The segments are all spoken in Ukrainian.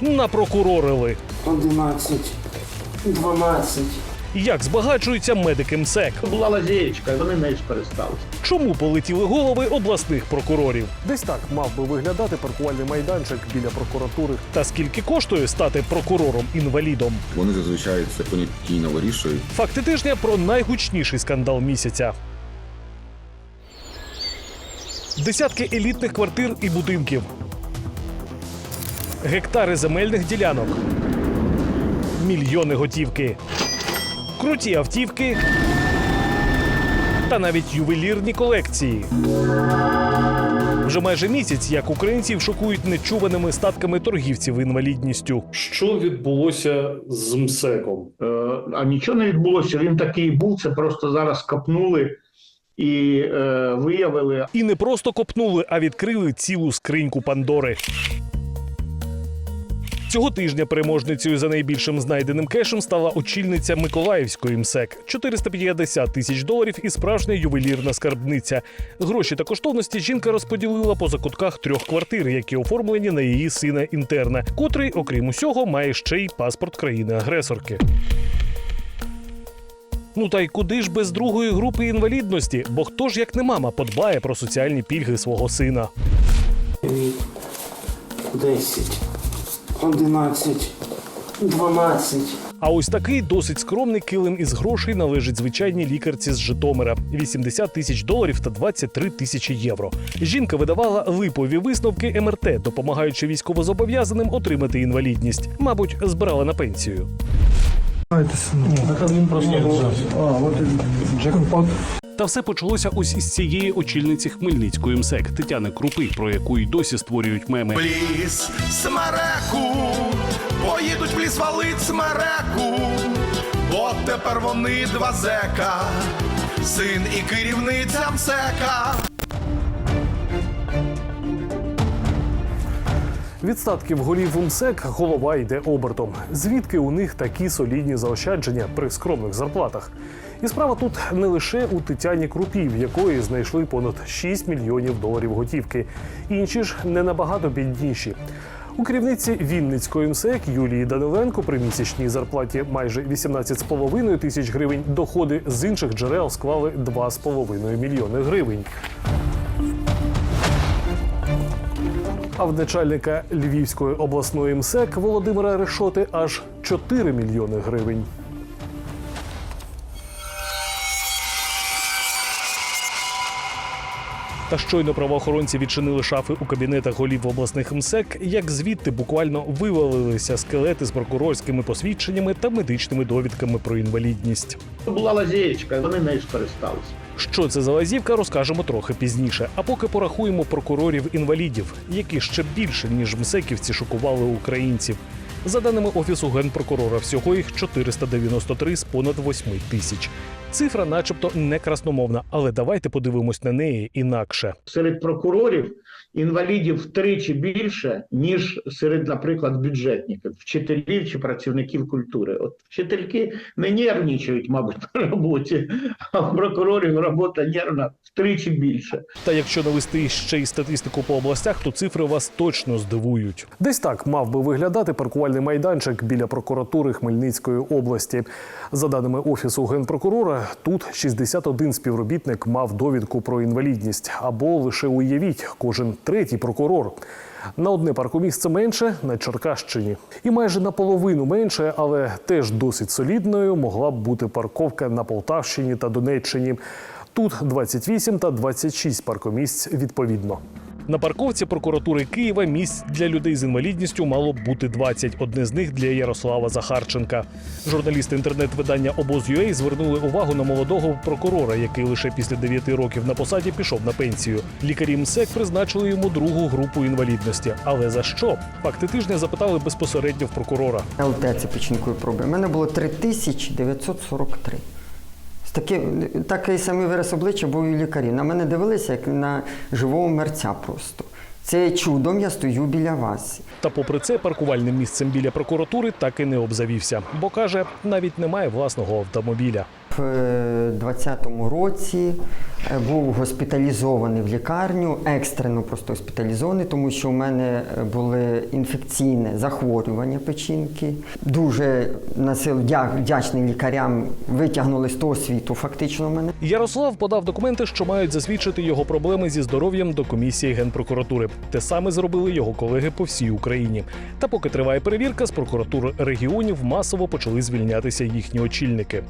напрокурорили. 11, 12. Як збагачуються медики МСЕК? Була лазєєчка, вони нею скористалися. Чому полетіли голови обласних прокурорів? Десь так мав би виглядати паркувальний майданчик біля прокуратури. Та скільки коштує стати прокурором-інвалідом? Вони зазвичай це понятійно вирішують. Факти тижня про найгучніший скандал місяця. Десятки елітних квартир і будинків. Гектари земельних ділянок. Мільйони готівки. Круті автівки. Та навіть ювелірні колекції. Вже майже місяць, як українців шокують нечуваними статками торгівців інвалідністю. Що відбулося з МСЕКом? Е, а нічого не відбулося. Він такий був. Це просто зараз копнули і е, виявили. І не просто копнули, а відкрили цілу скриньку Пандори. Цього тижня переможницею за найбільшим знайденим кешем стала очільниця Миколаївської МСЕК. 450 тисяч доларів і справжня ювелірна скарбниця. Гроші та коштовності жінка розподілила по закутках трьох квартир, які оформлені на її сина інтерна, котрий, окрім усього, має ще й паспорт країни-агресорки. Ну та й куди ж без другої групи інвалідності? Бо хто ж як не мама подбає про соціальні пільги свого сина? 10, 11, 12. А ось такий досить скромний килим із грошей належить звичайній лікарці з Житомира: 80 тисяч доларів та 23 тисячі євро. Жінка видавала липові висновки МРТ, допомагаючи військовозобов'язаним отримати інвалідність. Мабуть, збирала на пенсію. Та все почалося ось із цієї очільниці Хмельницької МСЕК Тетяни Крупи, про яку й досі створюють меми. Пліс смереку, поїдуть в ліс валить смереку, бо тепер вони два зека, син і керівниця МСЕКа. Від статків голів МСЕК голова йде обертом. Звідки у них такі солідні заощадження при скромних зарплатах? І справа тут не лише у Тетяні Крупі, в якої знайшли понад 6 мільйонів доларів готівки. Інші ж не набагато бідніші. У керівниці Вінницької МСЕК Юлії Даниленко при місячній зарплаті майже 18,5 тисяч гривень доходи з інших джерел склали 2,5 мільйони гривень. А в начальника Львівської обласної МСЕК Володимира Решоти аж 4 мільйони гривень. Та щойно правоохоронці відчинили шафи у кабінетах голів обласних МСЕК, як звідти буквально вивалилися скелети з прокурорськими посвідченнями та медичними довідками про інвалідність. Була лазєєчка, вони нею скористалися. Що це за лазівка, розкажемо трохи пізніше. А поки порахуємо прокурорів-інвалідів, які ще більше ніж мсеківці шокували українців. За даними офісу генпрокурора, всього їх 493 з понад 8 тисяч. Цифра, начебто, не красномовна, але давайте подивимось на неї інакше. Серед прокурорів інвалідів втричі більше, ніж серед, наприклад, бюджетників, вчителів чи працівників культури. От вчительки не нервничають, мабуть, на роботі, а в прокурорів робота нервна втричі більше. Та якщо навести ще й статистику по областях, то цифри вас точно здивують. Десь так мав би виглядати паркувальний майданчик біля прокуратури Хмельницької області. За даними офісу генпрокурора, тут 61 співробітник мав довідку про інвалідність. Або лише уявіть, кожен третій прокурор. На одне паркомісце менше на Черкащині, і майже наполовину менше, але теж досить солідною могла б бути парковка на Полтавщині та Донеччині. Тут 28 та 26 паркомісць відповідно. На парковці прокуратури Києва місць для людей з інвалідністю мало б бути 20. Одне з них для Ярослава Захарченка. Журналісти інтернет-видання Обоз.UA звернули увагу на молодого прокурора, який лише після 9 років на посаді пішов на пенсію. Лікарі МСЕК призначили йому другу групу інвалідності. Але за що? Факти тижня запитали безпосередньо в прокурора. ЛТ це печінкової проби. У мене було 3943. З Таке, такий самий вираз обличчя був і лікарі. На мене дивилися, як на живого мерця просто. Це чудом я стою біля вас. Та попри це, паркувальним місцем біля прокуратури так і не обзавівся, бо каже, навіть немає власного автомобіля. В 2020 році е, був госпіталізований в лікарню, екстрено просто госпіталізований, тому що у мене були інфекційне захворювання печінки. Дуже насил дя- вдячний лікарям, витягнули з того світу фактично мене. Ярослав подав документи, що мають засвідчити його проблеми зі здоров'ям до комісії генпрокуратури. Те саме зробили його колеги по всій Україні. Та поки триває перевірка, з прокуратур регіонів масово почали звільнятися їхні очільники.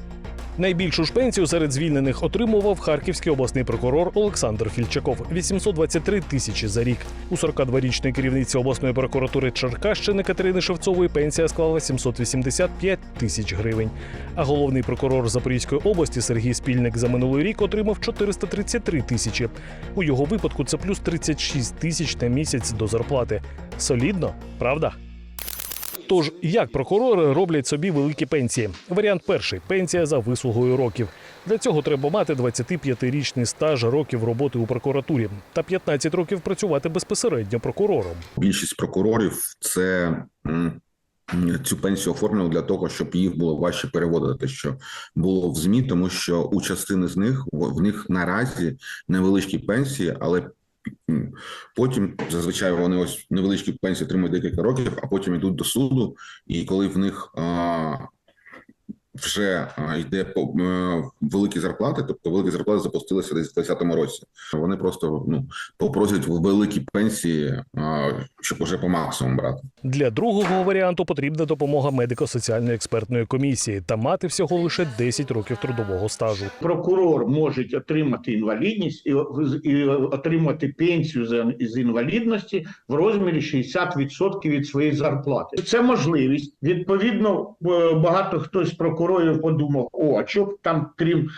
Найбільшу ж пенсію серед звільнених отримував харківський обласний прокурор Олександр Фільчаков 823 тисячі за рік. У 42-річної керівниці обласної прокуратури Черкащини Катерини Шевцової пенсія склала 785 тисяч гривень. А головний прокурор Запорізької області Сергій Спільник за минулий рік отримав 433 тисячі. У його випадку це плюс 36 тисяч на місяць до зарплати. Солідно, правда? Тож, як прокурори роблять собі великі пенсії? Варіант перший пенсія за вислугою років. Для цього треба мати 25-річний стаж років роботи у прокуратурі та 15 років працювати безпосередньо прокурором. Більшість прокурорів це цю пенсію оформили для того, щоб їх було важче переводити, що було в змі, тому що у частини з них в них наразі невеличкі пенсії, але потім зазвичай вони ось невеличкі пенсії отримують декілька років, а потім йдуть до суду, і коли в них а, вже йде по е, великі зарплати, тобто великі зарплати запустилися десь в 2020 році. Вони просто ну попросять великі пенсії, щоб уже по максимуму брати. Для другого варіанту потрібна допомога медико-соціальної експертної комісії та мати всього лише 10 років трудового стажу. Прокурор може отримати інвалідність і, і отримати пенсію за- з інвалідності в розмірі 60% від своєї зарплати. Це можливість. Відповідно, е, багато хтось з прокурорів подумав: о, а що б там, крім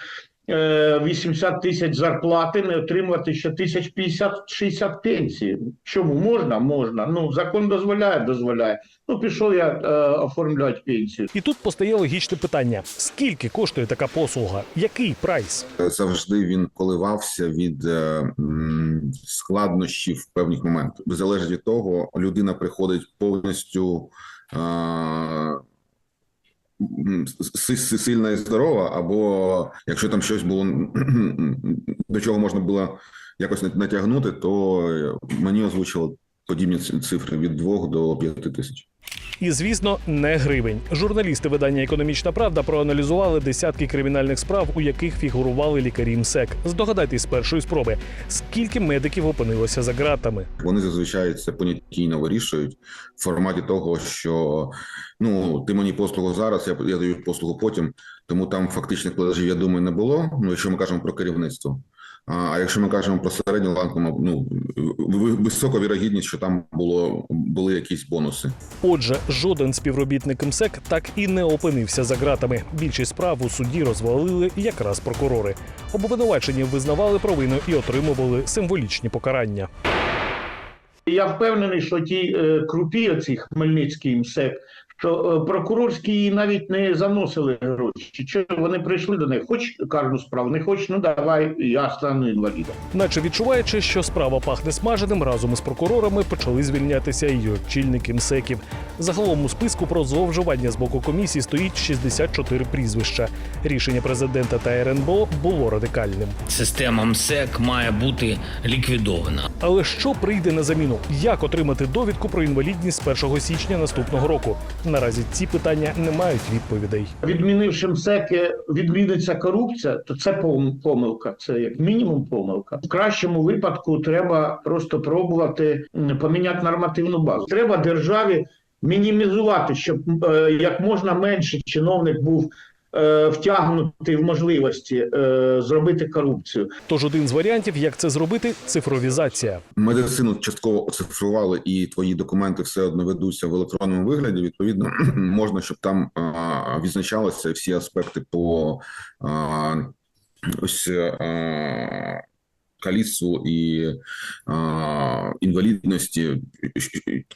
е, 80 тисяч зарплати, не отримувати ще тисяч 50-60 пенсії. Чому можна? Можна. Ну закон дозволяє, дозволяє. Ну пішов я е, оформлювати пенсію. І тут постає логічне питання: скільки коштує така послуга? Який прайс? Завжди він коливався від е, складнощів в певних моментах. Залежить від того, людина приходить повністю. е, Сильна і здорова, або якщо там щось було до чого можна було якось натягнути, то е, мені озвучили подібні цифри від 2 до 5 тисяч. І звісно, не гривень. Журналісти видання Економічна Правда проаналізували десятки кримінальних справ, у яких фігурували лікарі МСЕК. Здогадайтесь з першої спроби, скільки медиків опинилося за ґратами. Вони зазвичай це понятійно вирішують в форматі того, що ну ти мені послугу зараз, я, я даю послугу потім. Тому там фактичних платежів, я думаю, не було. Ну, якщо ми кажемо про керівництво. А якщо ми кажемо про середню ланку, ну ви- висока вірогідність, що там було були якісь бонуси. Отже, жоден співробітник МСЕК так і не опинився за ґратами. Більшість справ у суді розвалили якраз прокурори. Обвинувачені визнавали провину і отримували символічні покарання. Я впевнений, що ті е, крупі, оці Хмельницький МСЕК, що е, прокурорські її навіть не заносили гроші. Чи вони прийшли до них? Хоч кожну справу, не хоч, ну давай, я стану інвалідом. Наче відчуваючи, що справа пахне смаженим, разом із прокурорами почали звільнятися і очільники МСЕКів. Загалом у списку про зловживання з боку комісії стоїть 64 прізвища. Рішення президента та РНБО було радикальним. Система МСЕК має бути ліквідована. Але що прийде на заміну? Як отримати довідку про інвалідність з 1 січня наступного року? Наразі ці питання не мають відповідей. Відмінивши МСЕКи, відміниться корупція, то це пом- помилка. Це як мінімум помилка. В кращому випадку треба просто пробувати поміняти нормативну базу. Треба державі мінімізувати, щоб е, як можна менше чиновник був е, втягнутий в можливості е, зробити корупцію. Тож один з варіантів, як це зробити, цифровізація. Медицину частково оцифрували, і твої документи все одно ведуться в електронному вигляді. Відповідно, можна, щоб там а, відзначалися всі аспекти по а, ось а, каліцтву і а, інвалідності,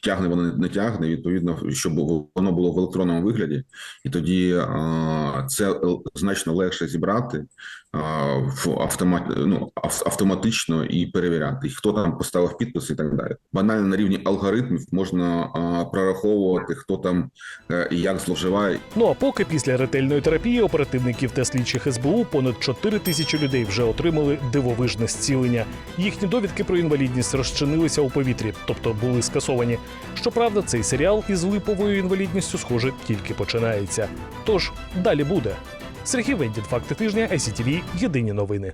тягне воно не тягне, відповідно, щоб воно було в електронному вигляді, і тоді а, це значно легше зібрати а, в автомат, ну, автоматично і перевіряти, хто там поставив підпис і так далі. Банально на рівні алгоритмів можна а, прораховувати, хто там е, і як зловживає, Ну а поки після ретельної терапії оперативників та слідчих СБУ понад 4 тисячі людей вже отримали дивовижне зцілення. Їхні довідки про інвалідність розчинилися у повітрі, тобто були скасовані. Щоправда, цей серіал із липовою інвалідністю, схоже, тільки починається. Тож далі буде. Сергій Вендін, факти тижня, ICTV, єдині новини.